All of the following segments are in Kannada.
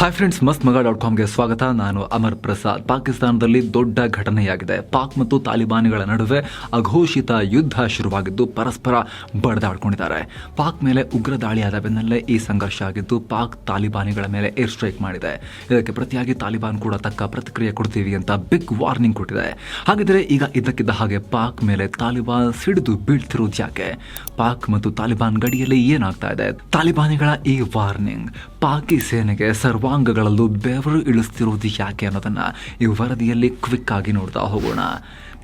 ಹಾಯ್ ಫ್ರೆಂಡ್ಸ್ ಮಸ್ತ್ ಮಗ ಡಾಟ್ ಕಾಮ್ಗೆ ಸ್ವಾಗತ. ನಾನು ಅಮರ್ ಪ್ರಸಾದ್. ಪಾಕಿಸ್ತಾನದಲ್ಲಿ ದೊಡ್ಡ ಘಟನೆಯಾಗಿದೆ. ಪಾಕ್ ಮತ್ತು ತಾಲಿಬಾನಿಗಳ ನಡುವೆ ಅಘೋಷಿತ ಯುದ್ಧ ಶುರುವಾಗಿದ್ದು ಪರಸ್ಪರ ಬಡದಾಡ್ಕೊಂಡಿದ್ದಾರೆ. ಪಾಕ್ ಮೇಲೆ ಉಗ್ರ ದಾಳಿಯಾದ ಬೆನ್ನಲ್ಲೇ ಈ ಸಂಘರ್ಷ ಆಗಿದ್ದು ಪಾಕ್ ತಾಲಿಬಾನಿಗಳ ಮೇಲೆ ಏರ್ ಸ್ಟ್ರೈಕ್ ಮಾಡಿದೆ. ಇದಕ್ಕೆ ಪ್ರತಿಯಾಗಿ ತಾಲಿಬಾನ್ ಕೂಡ ತಕ್ಕ ಪ್ರತಿಕ್ರಿಯೆ ಕೊಡ್ತೀವಿ ಅಂತ ಬಿಗ್ ವಾರ್ನಿಂಗ್ ಕೊಟ್ಟಿದೆ. ಹಾಗಿದ್ರೆ ಈಗ ಇದಕ್ಕಿದ್ದ ಹಾಗೆ ಪಾಕ್ ಮೇಲೆ ತಾಲಿಬಾನ್ ಸಿಡಿದು ಬೀಳ್ತಿರೋದು ಯಾಕೆ? ಪಾಕ್ ಮತ್ತು ತಾಲಿಬಾನ್ ಗಡಿಯಲ್ಲಿ ಏನಾಗ್ತಾ ಇದೆ? ತಾಲಿಬಾನಿಗಳ ಈ ವಾರ್ನಿಂಗ್ ಪಾಕಿ ಸೇನೆಗೆ ಸರ್ವಾಂಗಗಳಲ್ಲೂ ಬೆವರು ಇಳಿಸ್ತಿರುವುದು ಯಾಕೆ ಅನ್ನೋದನ್ನು ಈ ವರದಿಯಲ್ಲಿ ಕ್ವಿಕ್ ಆಗಿ ನೋಡ್ತಾ ಹೋಗೋಣ.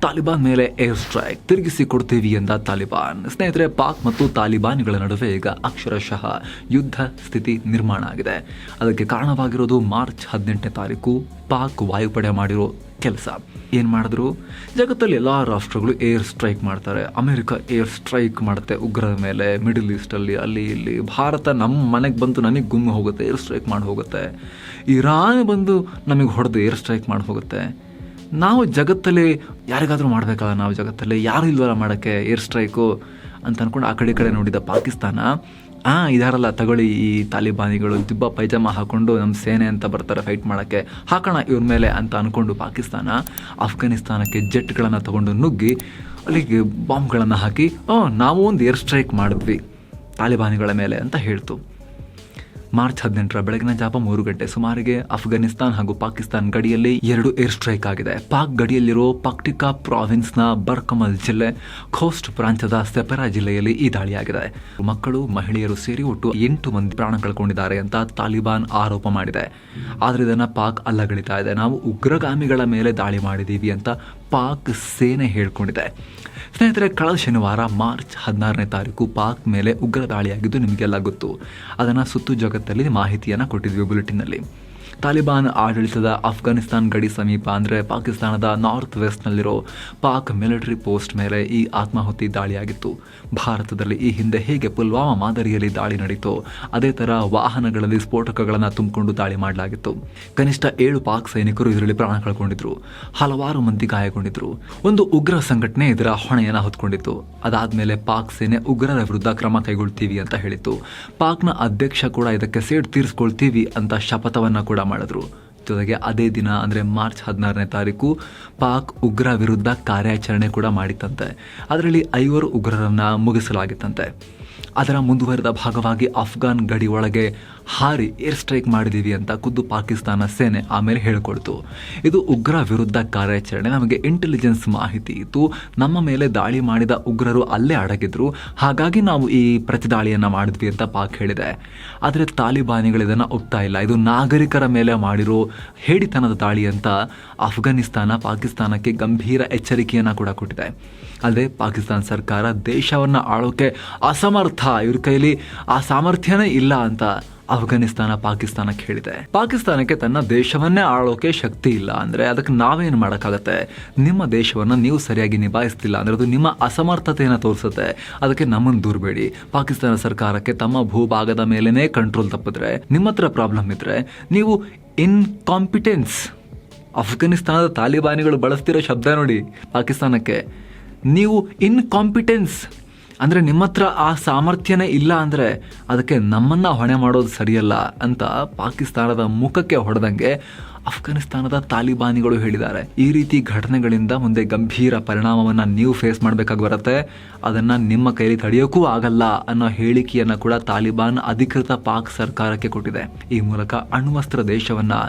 ತಾಲಿಬಾನ್ ಮೇಲೆ ಏರ್ ಸ್ಟ್ರೈಕ್ ತಿರುಗಿಸಿ ಕೊಡ್ತೀವಿ ಎಂದ ತಾಲಿಬಾನ್. ಸ್ನೇಹಿತರೆ, ಪಾಕ್ ಮತ್ತು ತಾಲಿಬಾನ್ಗಳ ನಡುವೆ ಈಗ ಅಕ್ಷರಶಃ ಯುದ್ಧ ಸ್ಥಿತಿ ನಿರ್ಮಾಣ ಆಗಿದೆ. ಅದಕ್ಕೆ ಕಾರಣವಾಗಿರೋದು ಮಾರ್ಚ್ ಹದಿನೆಂಟನೇ ತಾರೀಕು, ಪಾಕ್ ವಾಯುಪಡೆ ಮಾಡಿರೋ ಕೆಲಸ. ಏನು ಮಾಡಿದ್ರು? ಜಗತ್ತಲ್ಲಿ ಎಲ್ಲ ರಾಷ್ಟ್ರಗಳು ಏರ್ ಸ್ಟ್ರೈಕ್ ಮಾಡ್ತಾರೆ. ಅಮೆರಿಕ ಏರ್ ಸ್ಟ್ರೈಕ್ ಮಾಡುತ್ತೆ ಉಗ್ರರ ಮೇಲೆ ಮಿಡಲ್ ಈಸ್ಟಲ್ಲಿ ಅಲ್ಲಿ ಇಲ್ಲಿ. ಭಾರತ ನಮ್ಮ ಮನೆಗೆ ಬಂದು ನನಗೆ ಗುಮ್ಮಿ ಹೋಗುತ್ತೆ ಏರ್ ಸ್ಟ್ರೈಕ್ ಮಾಡಿ ಹೋಗುತ್ತೆ. ಇರಾನ್ ಬಂದು ನಮಗೆ ಹೊಡೆದು ಏರ್ ಸ್ಟ್ರೈಕ್ ಮಾಡಿ ಹೋಗುತ್ತೆ. ನಾವು ಜಗತ್ತಲ್ಲಿ ಯಾರಿಗಾದರೂ ಮಾಡಬೇಕಲ್ಲ ನಾವು ಜಗತ್ತಲ್ಲಿ ಯಾರು ಇಲ್ವಲ್ಲ ಮಾಡೋಕ್ಕೆ? ಏರ್ ಸ್ಟ್ರೈಕು ಅಂತ ಅಂದ್ಕೊಂಡು ಆ ಕಡೆ ಕಡೆ ನೋಡಿದ ಪಾಕಿಸ್ತಾನ. ಹಾಂ ಇದಾರಲ್ಲ, ತಗೊಳ್ಳಿ ಈ ತಾಲಿಬಾನಿಗಳು ದಿಬ್ಬ ಪೈಜಾಮ ಹಾಕೊಂಡು ನಮ್ಮ ಸೇನೆ ಅಂತ ಬರ್ತಾರೆ ಫೈಟ್ ಮಾಡೋಕ್ಕೆ. ಹಾಕೋಣ ಇವ್ರ ಮೇಲೆ ಅಂತ ಅಂದ್ಕೊಂಡು ಪಾಕಿಸ್ತಾನ ಅಫ್ಘಾನಿಸ್ತಾನಕ್ಕೆ ಜೆಟ್ಗಳನ್ನು ತಗೊಂಡು ನುಗ್ಗಿ ಅಲ್ಲಿಗೆ ಬಾಂಬ್ಗಳನ್ನು ಹಾಕಿ ನಾವು ಒಂದು ಏರ್ ಸ್ಟ್ರೈಕ್ ಮಾಡಿದ್ವಿ ತಾಲಿಬಾನಿಗಳ ಮೇಲೆ ಅಂತ ಹೇಳ್ತು. ಮಾರ್ಚ್ ಹದಿನೆಂಟರ ಬೆಳಗಿನ ಜಾವ ಮೂರು ಗಂಟೆ ಸುಮಾರಿಗೆ ಅಫ್ಘಾನಿಸ್ತಾನ್ ಹಾಗೂ ಪಾಕಿಸ್ತಾನ್ ಗಡಿಯಲ್ಲಿ ಎರಡು ಏರ್ ಸ್ಟ್ರೈಕ್ ಆಗಿದೆ. ಪಾಕ್ ಗಡಿಯಲ್ಲಿರೋ ಪಕ್ಟಿಕಾ ಪ್ರಾವಿನ್ಸ್ನ ಬರ್ಕಮಲ್ ಜಿಲ್ಲೆ ಖೋಸ್ಟ್ ಪ್ರಾಂತ್ಯದ ಸೆಪೆರಾ ಜಿಲ್ಲೆಯಲ್ಲಿ ಈ ದಾಳಿಯಾಗಿದೆ. ಮಕ್ಕಳು, ಮಹಿಳೆಯರು ಸೇರಿ ಒಟ್ಟು ಎಂಟು ಮಂದಿ ಪ್ರಾಣ ಕಳ್ಕೊಂಡಿದ್ದಾರೆ ಅಂತ ತಾಲಿಬಾನ್ ಆರೋಪ ಮಾಡಿದೆ. ಆದ್ರೆ ಇದನ್ನ ಪಾಕ್ ಅಲ್ಲಗಳಿತಾ ಇದೆ. ನಾವು ಉಗ್ರಗಾಮಿಗಳ ಮೇಲೆ ದಾಳಿ ಮಾಡಿದೀವಿ ಅಂತ ಪಾಕ್ ಸೇನೆ ಹೇಳ್ಕೊಂಡಿದೆ. ಸ್ನೇಹಿತರೆ, ಕಳೆದ ಶನಿವಾರ ಮಾರ್ಚ್ ಹದಿನಾರನೇ ತಾರೀಕು ಪಾಕ್ ಮೇಲೆ ಉಗ್ರ ದಾಳಿಯಾಗಿದ್ದು ನಿಮಗೆಲ್ಲ ಗೊತ್ತು. ಅದನ್ನು ಸುತ್ತು ಜಗತ್ತಲ್ಲಿ ಮಾಹಿತಿಯನ್ನು ಕೊಟ್ಟಿದ್ವಿ ಬುಲೆಟಿನ್ನಲ್ಲಿ. ತಾಲಿಬಾನ್ ಆಡಳಿತದ ಅಫ್ಘಾನಿಸ್ತಾನ್ ಗಡಿ ಸಮೀಪ ಅಂದರೆ ಪಾಕಿಸ್ತಾನದ ನಾರ್ತ್ ವೆಸ್ಟ್ನಲ್ಲಿರೋ ಪಾಕ್ ಮಿಲಿಟರಿ ಪೋಸ್ಟ್ ಮೇಲೆ ಈ ಆತ್ಮಾಹುತಿ ದಾಳಿಯಾಗಿತ್ತು. ಭಾರತದಲ್ಲಿ ಈ ಹಿಂದೆ ಹೇಗೆ ಪುಲ್ವಾಮಾ ಮಾದರಿಯಲ್ಲಿ ದಾಳಿ ನಡೆಯಿತು ಅದೇ ಥರ ವಾಹನಗಳಲ್ಲಿ ಸ್ಫೋಟಕಗಳನ್ನು ತುಂಬಿಕೊಂಡು ದಾಳಿ ಮಾಡಲಾಗಿತ್ತು. ಕನಿಷ್ಠ ಏಳು ಪಾಕ್ ಸೈನಿಕರು ಇದರಲ್ಲಿ ಪ್ರಾಣ ಕಳ್ಕೊಂಡಿದ್ರು. ಹಲವಾರು ಮಂದಿ ಗಾಯಗೊಂಡಿದ್ರು. ಒಂದು ಉಗ್ರ ಸಂಘಟನೆ ಇದರ ಹೊಣೆಯನ್ನು ಹೊತ್ಕೊಂಡಿತ್ತು. ಅದಾದಮೇಲೆ ಪಾಕ್ ಸೇನೆ ಉಗ್ರರ ವಿರುದ್ಧ ಕ್ರಮ ಕೈಗೊಳ್ತೀವಿ ಅಂತ ಹೇಳಿತ್ತು. ಪಾಕ್ನ ಅಧ್ಯಕ್ಷ ಕೂಡ ಇದಕ್ಕೆ ಸೇಡ್ ತೀರಿಸ್ಕೊಳ್ತೀವಿ ಅಂತ ಶಪಥವನ್ನು ಕೂಡ ಮಾಡಿದ್ರು. ಜೊತೆಗೆ ಅದೇ ದಿನ, ಅಂದರೆ ಮಾರ್ಚ್ ಹದಿನಾರನೇ ತಾರೀಕು, ಪಾಕ್ ಉಗ್ರ ವಿರುದ್ಧ ಕಾರ್ಯಾಚರಣೆ ಕೂಡ ಮಾಡಿತ್ತಂತೆ. ಅದರಲ್ಲಿ ಐವರು ಉಗ್ರರನ್ನ ಮುಗಿಸಲಾಗಿತ್ತಂತೆ. ಅದರ ಮುಂದುವರೆದ ಭಾಗವಾಗಿ ಅಫ್ಘಾನ್ ಗಡಿ ಒಳಗೆ ಹಾರಿ ಏರ್ ಸ್ಟ್ರೈಕ್ ಮಾಡಿದೀವಿ ಅಂತ ಖುದ್ದು ಪಾಕಿಸ್ತಾನ ಸೇನೆ ಆಮೇಲೆ ಹೇಳಿಕೊಡ್ತು. ಇದು ಉಗ್ರ ವಿರುದ್ಧ ಕಾರ್ಯಾಚರಣೆ. ನಮಗೆ ಇಂಟೆಲಿಜೆನ್ಸ್ ಮಾಹಿತಿ ಇತ್ತು. ನಮ್ಮ ಮೇಲೆ ದಾಳಿ ಮಾಡಿದ ಉಗ್ರರು ಅಲ್ಲೇ ಅಡಗಿದ್ರು. ಹಾಗಾಗಿ ನಾವು ಈ ಪ್ರತಿದಾಳಿಯನ್ನು ಮಾಡಿದ್ವಿ ಅಂತ ಪಾಕ್ ಹೇಳಿದೆ. ಆದರೆ ತಾಲಿಬಾನಿಗಳು ಇದನ್ನು ಒಪ್ತಾ ಇಲ್ಲ. ಇದು ನಾಗರಿಕರ ಮೇಲೆ ಮಾಡಿರೋ ಹೇಡಿತನದ ದಾಳಿ ಅಂತ ಅಫ್ಘಾನಿಸ್ತಾನ ಪಾಕಿಸ್ತಾನಕ್ಕೆ ಗಂಭೀರ ಎಚ್ಚರಿಕೆಯನ್ನು ಕೂಡ ಕೊಟ್ಟಿದೆ. ಅಲ್ಲದೆ ಪಾಕಿಸ್ತಾನ ಸರ್ಕಾರ ದೇಶವನ್ನು ಆಳೋಕೆ ಅಸಮರ್ಥ. ಇವ್ರ ಕೈಲಿ ಆ ಸಾಮರ್ಥ್ಯನೇ ಇಲ್ಲ ಅಂತ ಅಫ್ಘಾನಿಸ್ತಾನ ಪಾಕಿಸ್ತಾನಕ್ಕೆ ಹೇಳಿದೆ ಪಾಕಿಸ್ತಾನಕ್ಕೆ ತನ್ನ ದೇಶವನ್ನೇ ಆಳೋಕೆ ಶಕ್ತಿ ಇಲ್ಲ ಅಂದ್ರೆ ಅದಕ್ಕೆ ನಾವೇನು ಮಾಡೋಕ್ಕಾಗತ್ತೆ? ನಿಮ್ಮ ದೇಶವನ್ನ ನೀವು ಸರಿಯಾಗಿ ನಿಭಾಯಿಸ್ತಿಲ್ಲ ಅಂದ್ರೆ ಅದು ನಿಮ್ಮ ಅಸಮರ್ಥತೆಯನ್ನು ತೋರಿಸುತ್ತೆ. ಅದಕ್ಕೆ ನಮ್ಮನ್ನು ದೂರಬೇಡಿ ಪಾಕಿಸ್ತಾನ ಸರ್ಕಾರಕ್ಕೆ ತಮ್ಮ ಭೂಭಾಗದ ಮೇಲೇನೆ ಕಂಟ್ರೋಲ್ ತಪ್ಪಿದ್ರೆ, ನಿಮ್ಮ ಹತ್ರ ಪ್ರಾಬ್ಲಮ್ ಇದ್ರೆ, ನೀವು ಇನ್ಕಾಂಪಿಟೆನ್ಸ್ ಅಫ್ಘಾನಿಸ್ತಾನದ ತಾಲಿಬಾನಿಗಳು ಬಳಸ್ತಿರೋ ಶಬ್ದ ನೋಡಿ. ಪಾಕಿಸ್ತಾನಕ್ಕೆ ನೀವು ಇನ್ಕಾಂಪಿಟೆನ್ಸ್ ಅಂದರೆ ನಿಮ್ಮ ಹತ್ರ ಆ ಸಾಮರ್ಥ್ಯನೇ ಇಲ್ಲ ಅಂದರೆ ಅದಕ್ಕೆ ನಮ್ಮನ್ನು ಹೊಣೆ ಮಾಡೋದು ಸರಿಯಲ್ಲ ಅಂತ ಪಾಕಿಸ್ತಾನದ ಮುಖಕ್ಕೆ ಹೊಡೆದಂಗೆ ಅಫ್ಘಾನಿಸ್ತಾನದ ತಾಲಿಬಾನಿಗಳು ಹೇಳಿದ್ದಾರೆ. ಈ ರೀತಿ ಘಟನೆಗಳಿಂದ ಮುಂದೆ ಗಂಭೀರ ಪರಿಣಾಮವನ್ನು ನೀವು ಫೇಸ್ ಮಾಡಬೇಕಾಗಿ ಬರುತ್ತೆ. ಅದನ್ನು ನಿಮ್ಮ ಕೈಲಿ ತಡೆಯೋಕ್ಕೂ ಆಗಲ್ಲ ಅನ್ನೋ ಹೇಳಿಕೆಯನ್ನು ಕೂಡ ತಾಲಿಬಾನ್ ಅಧಿಕೃತ ಪಾಕ್ ಸರ್ಕಾರಕ್ಕೆ ಕೊಟ್ಟಿದೆ. ಈ ಮೂಲಕ ಅಣ್ವಸ್ತ್ರ ದೇಶವನ್ನು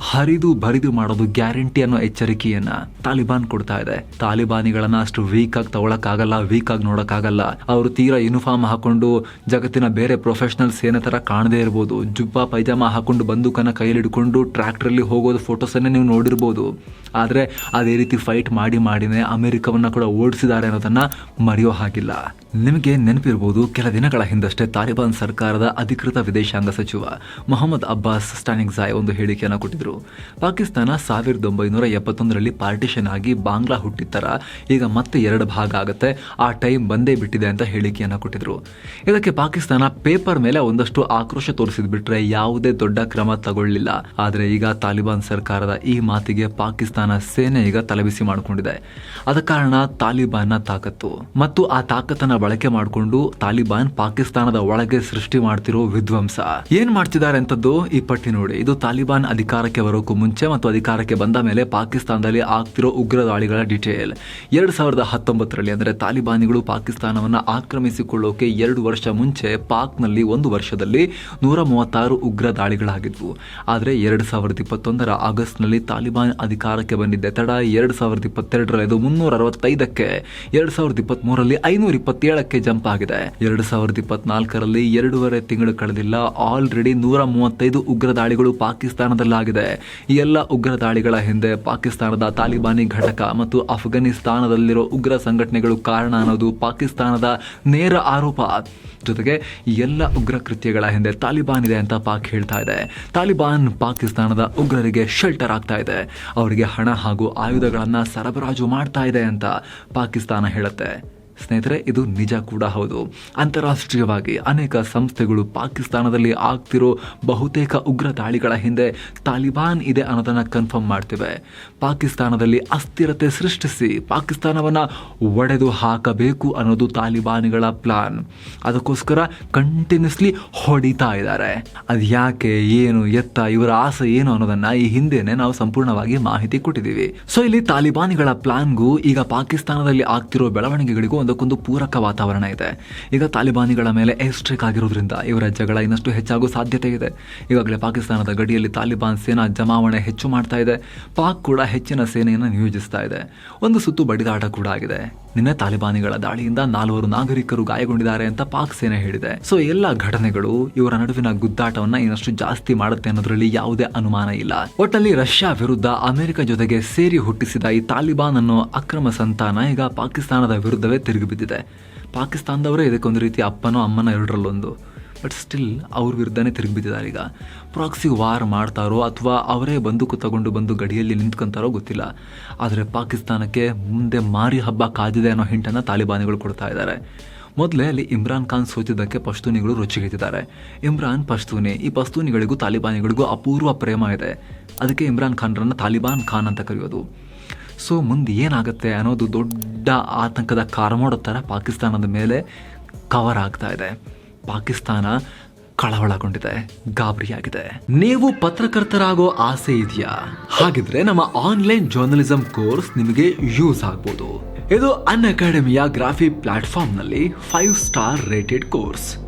ಹರಿದು ಬರಿದು ಮಾಡೋದು ಗ್ಯಾರಂಟಿ ಅನ್ನೋ ಎಚ್ಚರಿಕೆಯನ್ನ ತಾಲಿಬಾನ್ ಕೊಡ್ತಾ ಇದೆ. ತಾಲಿಬಾನಿಗಳನ್ನ ಅಷ್ಟು ವೀಕ್ ಆಗಿ ತಗೊಳಕ್ಕಾಗಲ್ಲ ವೀಕ್ ಆಗಿ ನೋಡಕ್ಕಾಗಲ್ಲ. ಅವರು ತೀರಾ ಯೂನಿಫಾರ್ಮ್ ಹಾಕೊಂಡು ಜಗತ್ತಿನ ಬೇರೆ ಪ್ರೊಫೆಷನಲ್ ಸೇನೆ ತರ ಕಾಣದೇ ಇರ್ಬೋದು, ಜುಬ್ಬಾ ಪೈಜಾಮ ಹಾಕೊಂಡು ಬಂದೂಕನ್ನ ಕೈಯಲ್ಲಿ ಹಿಡ್ಕೊಂಡು ಟ್ರ್ಯಾಕ್ಟ್ರಲ್ಲಿ ಹೋಗೋದು ಫೋಟೋಸನ್ನೇ ನೀವು ನೋಡಿರ್ಬೋದು. ಆದರೆ ಅದೇ ರೀತಿ ಫೈಟ್ ಮಾಡಿ ಮಾಡಿನೇ ಅಮೆರಿಕವನ್ನ ಕೂಡ ಓಡಿಸಿದ್ದಾರೆ ಅನ್ನೋದನ್ನ ಮರೆಯೋ ಹಾಗಿಲ್ಲ. ನಿಮಗೆ ನೆನಪಿರ್ಬೋದು, ಕೆಲ ದಿನಗಳ ಹಿಂದಷ್ಟೇ ತಾಲಿಬಾನ್ ಸರ್ಕಾರದ ಅಧಿಕೃತ ವಿದೇಶಾಂಗ ಸಚಿವ ಮೊಹಮ್ಮದ್ ಅಬ್ಬಾಸ್ ಸ್ಟಾನಿಕ್ಸಾಯ್ ಒಂದು ಹೇಳಿಕೆಯನ್ನು ಕೊಟ್ಟಿದ್ರು. ಪಾಕಿಸ್ತಾನ ಸಾವಿರದ ಒಂಬೈನೂರ ಎಪ್ಪತ್ತೊಂದರಲ್ಲಿ ಪಾರ್ಟಿಷನ್ ಆಗಿ ಬಾಂಗ್ಲಾ ಹುಟ್ಟಿತ್ತರ ಈಗ ಮತ್ತೆ ಎರಡು ಭಾಗ ಆಗುತ್ತೆ, ಆ ಟೈಮ್ ಬಂದೇ ಬಿಟ್ಟಿದೆ ಅಂತ ಹೇಳಿಕೆಯನ್ನು ಕೊಟ್ಟಿದ್ರು. ಇದಕ್ಕೆ ಪಾಕಿಸ್ತಾನ ಪೇಪರ್ ಮೇಲೆ ಒಂದಷ್ಟು ಆಕ್ರೋಶ ತೋರಿಸಿದ್ ಬಿಟ್ರೆ ಯಾವುದೇ ದೊಡ್ಡ ಕ್ರಮ ತಗೊಳ್ಳಲಿಲ್ಲ ಆದರೆ ಈಗ ತಾಲಿಬಾನ್ ಸರ್ಕಾರದ ಈ ಮಾತಿಗೆ ಪಾಕಿಸ್ತಾನ ಸೇನೆ ಈಗ ತಲೆಬಿಸಿ ಮಾಡಿಕೊಂಡಿದೆ. ಅದ ಕಾರಣ ತಾಲಿಬಾನ್ನ ತಾಕತ್ತು. ಮತ್ತು ಆ ತಾಕತ್ತನ್ನ ಬಳಕೆ ಮಾಡಿಕೊಂಡು ತಾಲಿಬಾನ್ ಪಾಕಿಸ್ತಾನದ ಒಳಗೆ ಸೃಷ್ಟಿ ಮಾಡ್ತಿರೋ ವಿಧ್ವಂಸ. ಏನ್ ಮಾಡ್ತಿದ್ದಾರೆ ಅಂತದ್ದು ಈ ಪಟ್ಟಿ ನೋಡಿ. ಇದು ತಾಲಿಬಾನ್ ಅಧಿಕಾರಕ್ಕೆ ಬರೋಕ್ಕೂ ಮುಂಚೆ ಮತ್ತು ಅಧಿಕಾರಕ್ಕೆ ಬಂದ ಮೇಲೆ ಪಾಕಿಸ್ತಾನದಲ್ಲಿ ಆಗ್ತಿರೋ ಉಗ್ರ ದಾಳಿಗಳ ಡಿಟೇಲ್ ಎರಡ್ ಸಾವಿರದ ಹತ್ತೊಂಬತ್ತರಲ್ಲಿ ಅಂದ್ರೆ ತಾಲಿಬಾನಿಗಳು ಪಾಕಿಸ್ತಾನವನ್ನ ಆಕ್ರಮಿಸಿಕೊಳ್ಳೋಕೆ ಎರಡು ವರ್ಷ ಮುಂಚೆ ಪಾಕ್ನಲ್ಲಿ ಒಂದು ವರ್ಷದಲ್ಲಿ ನೂರ ಮೂವತ್ತಾರು ಉಗ್ರ ದಾಳಿಗಳಾಗಿದ್ವು ಆದರೆ ಎರಡು ಸಾವಿರದ ಇಪ್ಪತ್ತೊಂದರ ಆಗಸ್ಟ್ನಲ್ಲಿ ತಾಲಿಬಾನ್ ಅಧಿಕಾರಕ್ಕೆ ಬಂದಿದ್ದೆ ತಡ ಎರಡು ಸಾವಿರದ ಇದು ಮುನ್ನೂರ ಅರವತ್ತೈದಕ್ಕೆ, ಎರಡು ಸಾವಿರದ ಇಪ್ಪತ್ತ್ ಐನೂರ ಐನೂರ ಇಪ್ಪತ್ತೇಳಕ್ಕೆ ಜಂಪ್ ಆಗಿದೆ. ಎರಡು ಸಾವಿರದ ಇಪ್ಪತ್ನಾಲ್ಕರಲ್ಲಿ ಎರಡೂವರೆ ತಿಂಗಳು ಕಳೆದಿಲ್ಲ, ಆಲ್ರೆಡಿ ನೂರ ಮೂವತ್ತೈದು ಉಗ್ರ ದಾಳಿಗಳು ಪಾಕಿಸ್ತಾನದಲ್ಲಾಗಿದೆ. ಈ ಎಲ್ಲ ಉಗ್ರ ದಾಳಿಗಳ ಹಿಂದೆ ಪಾಕಿಸ್ತಾನದ ತಾಲಿಬಾನಿ ಘಟಕ ಮತ್ತು ಅಫ್ಘಾನಿಸ್ತಾನದಲ್ಲಿರೋ ಉಗ್ರ ಸಂಘಟನೆಗಳು ಕಾರಣ ಅನ್ನೋದು ಪಾಕಿಸ್ತಾನದ ನೇರ ಆರೋಪ. ಜೊತೆಗೆ ಎಲ್ಲ ಉಗ್ರ ಕೃತ್ಯಗಳ ಹಿಂದೆ ತಾಲಿಬಾನ್ ಇದೆ ಅಂತ ಪಾಕ್ ಹೇಳ್ತಾ ಇದೆ. ತಾಲಿಬಾನ್ ಪಾಕಿಸ್ತಾನದ ಉಗ್ರರಿಗೆ ಶೆಲ್ಟರ್ ಆಗ್ತಾ ಇದೆ. ಅವರಿಗೆ ಹಣ ಹಾಗೂ ಆಯುಧಗಳನ್ನು ಸರಬರಾಜು ಮಾಡ್ತಾ ಇದೆ ಅಂತ ಪಾಕಿಸ್ತಾನ ಹೇಳುತ್ತೆ. ಸ್ನೇಹಿತರೆ, ಇದು ನಿಜ ಕೂಡ ಹೌದು. ಅಂತಾರಾಷ್ಟ್ರೀಯವಾಗಿ ಅನೇಕ ಸಂಸ್ಥೆಗಳು ಪಾಕಿಸ್ತಾನದಲ್ಲಿ ಆಗ್ತಿರೋ ಬಹುತೇಕ ಉಗ್ರ ದಾಳಿಗಳ ಹಿಂದೆ ತಾಲಿಬಾನ್ ಇದೆ ಅನ್ನೋದನ್ನು ಕನ್ಫರ್ಮ್ ಮಾಡ್ತಿವೆ. ಪಾಕಿಸ್ತಾನದಲ್ಲಿ ಅಸ್ಥಿರತೆ ಸೃಷ್ಟಿಸಿ ಪಾಕಿಸ್ತಾನವನ್ನು ಒಡೆದು ಹಾಕಬೇಕು ಅನ್ನೋದು ತಾಲಿಬಾನಿಗಳ ಪ್ಲಾನ್ ಅದಕ್ಕೋಸ್ಕರ ಕಂಟಿನ್ಯೂಸ್ಲಿ ಹೊಡಿತಾ ಇದ್ದಾರೆ. ಅದು ಯಾಕೆ, ಏನು, ಎತ್ತ, ಇವರ ಆಸೆ ಏನು ಅನ್ನೋದನ್ನ ಈ ಹಿಂದೆನೆ ನಾವು ಸಂಪೂರ್ಣವಾಗಿ ಮಾಹಿತಿ ಕೊಟ್ಟಿದ್ದೀವಿ. ಸೊ ಇಲ್ಲಿ ತಾಲಿಬಾನಿಗಳ ಪ್ಲಾನ್ಗೂ ಈಗ ಪಾಕಿಸ್ತಾನದಲ್ಲಿ ಆಗ್ತಿರೋ ಬೆಳವಣಿಗೆಗಳಿಗೂ ಒಂದಕ್ಕೊಂದು ಪೂರಕ ವಾತಾವರಣ ಇದೆ. ಈಗ ತಾಲಿಬಾನಿಗಳ ಮೇಲೆ ಏರ್ಸ್ಟ್ರೈಕ್ ಆಗಿರೋದ್ರಿಂದ ಇವರ ಜಗಳ ಇನ್ನಷ್ಟು ಹೆಚ್ಚಾಗೋ ಸಾಧ್ಯತೆ ಇದೆ. ಈಗಾಗಲೇ ಪಾಕಿಸ್ತಾನದ ಗಡಿಯಲ್ಲಿ ತಾಲಿಬಾನ್ ಸೇನಾ ಜಮಾವಣೆ ಹೆಚ್ಚು ಮಾಡ್ತಾ ಇದೆ. ಪಾಕ್ ಕೂಡ ಹೆಚ್ಚಿನ ಸೇನೆಯನ್ನು ನಿಯೋಜಿಸ್ತಾ ಇದೆ. ಒಂದು ಸುತ್ತು ಬಡಿದಾಟ ಕೂಡ ಆಗಿದೆ. ನಿನ್ನೆ ತಾಲಿಬಾನಿಗಳ ದಾಳಿಯಿಂದ ನಾಲ್ವರು ನಾಗರಿಕರು ಗಾಯಗೊಂಡಿದ್ದಾರೆ ಅಂತ ಪಾಕ್ ಸೇನೆ ಹೇಳಿದೆ. ಸೊ ಎಲ್ಲ ಘಟನೆಗಳು ಇವರ ನಡುವಿನ ಗುದ್ದಾಟವನ್ನ ಇನ್ನಷ್ಟು ಜಾಸ್ತಿ ಮಾಡುತ್ತೆ ಅನ್ನೋದ್ರಲ್ಲಿ ಯಾವುದೇ ಅನುಮಾನ ಇಲ್ಲ. ಒಟ್ಟಲ್ಲಿ ರಷ್ಯಾ ವಿರುದ್ಧ ಅಮೆರಿಕ ಜೊತೆಗೆ ಸೇರಿ ಹುಟ್ಟಿಸಿದ ಈ ತಾಲಿಬಾನ್ ಅನ್ನೋ ಅಕ್ರಮ ಸಂತಾನ ಈಗ ಪಾಕಿಸ್ತಾನದ ವಿರುದ್ಧವೇ ತಿರುಗಿ ಬಿದ್ದಿದೆ ಪಾಕಿಸ್ತಾನದವರೇ ಇದಕ್ಕೊಂದು ರೀತಿ ಅಪ್ಪನೋ ಅಮ್ಮನ ಎರಡರಲ್ಲೊಂದು ಬಟ್ ಸ್ಟಿಲ್ ಅವ್ರ ವಿರುದ್ಧನೇ ತಿರುಗಿ ಬಿದ್ದಿದ್ದಾರೆ ಈಗ. ಪ್ರಾಕ್ಸಿ ವಾರ್ ಮಾಡ್ತಾರೋ ಅಥವಾ ಅವರೇ ಬಂದೂಕು ತಗೊಂಡು ಬಂದು ಗಡಿಯಲ್ಲಿ ನಿಂತ್ಕೊಂತಾರೋ ಗೊತ್ತಿಲ್ಲ. ಆದರೆ ಪಾಕಿಸ್ತಾನಕ್ಕೆ ಮುಂದೆ ಮಾರಿ ಹಬ್ಬ ಕಾದಿದೆ ಅನ್ನೋ ಹಿಂಟನ್ನು ತಾಲಿಬಾನಿಗಳು ಕೊಡ್ತಾ ಇದ್ದಾರೆ. ಮೊದಲೇ ಅಲ್ಲಿ ಇಮ್ರಾನ್ ಖಾನ್ ಸೋತಿದ್ದಕ್ಕೆ ಪಶ್ತೂನಿಗಳು ರೊಚ್ಚಿಗೆತ್ತಿದ್ದಾರೆ. ಇಮ್ರಾನ್, ಪಶ್ತೂನಿ, ಈ ಪಶ್ತೂನಿಗಳಿಗೂ ತಾಲಿಬಾನಿಗಳಿಗೂ ಅಪೂರ್ವ ಪ್ರೇಮ ಇದೆ. ಅದಕ್ಕೆ ಇಮ್ರಾನ್ ಖಾನ್ರನ್ನು ತಾಲಿಬಾನ್ ಖಾನ್ ಅಂತ ಕರೆಯೋದು. ಸೊ ಮುಂದೆ ಏನಾಗುತ್ತೆ ಅನ್ನೋದು ದೊಡ್ಡ ಆತಂಕದ ಕಾರಮೋಡ ಥರ ಪಾಕಿಸ್ತಾನದ ಮೇಲೆ ಕವರ್ ಆಗ್ತಾ ಇದೆ. ಪಾಕಿಸ್ತಾನ ಕಳವಳಗೊಂಡಿದೆ, ಗಾಬರಿಯಾಗಿದೆ. ನೀವು ಪತ್ರಕರ್ತರಾಗೋ ಆಸೆ ಇದೆಯಾ? ಹಾಗಿದ್ರೆ ನಮ್ಮ ಆನ್ಲೈನ್ ಜರ್ನಲಿಸಂ ಕೋರ್ಸ್ ನಿಮಗೆ ಯೂಸ್ ಆಗ್ಬೋದು. ಇದು ಅನ್ ಅಕಾಡೆಮಿಯ ಗ್ರಾಫಿ ಪ್ಲಾಟ್ಫಾರ್ಮ್ನಲ್ಲಿ ಫೈವ್ ಸ್ಟಾರ್ ರೇಟೆಡ್ ಕೋರ್ಸ್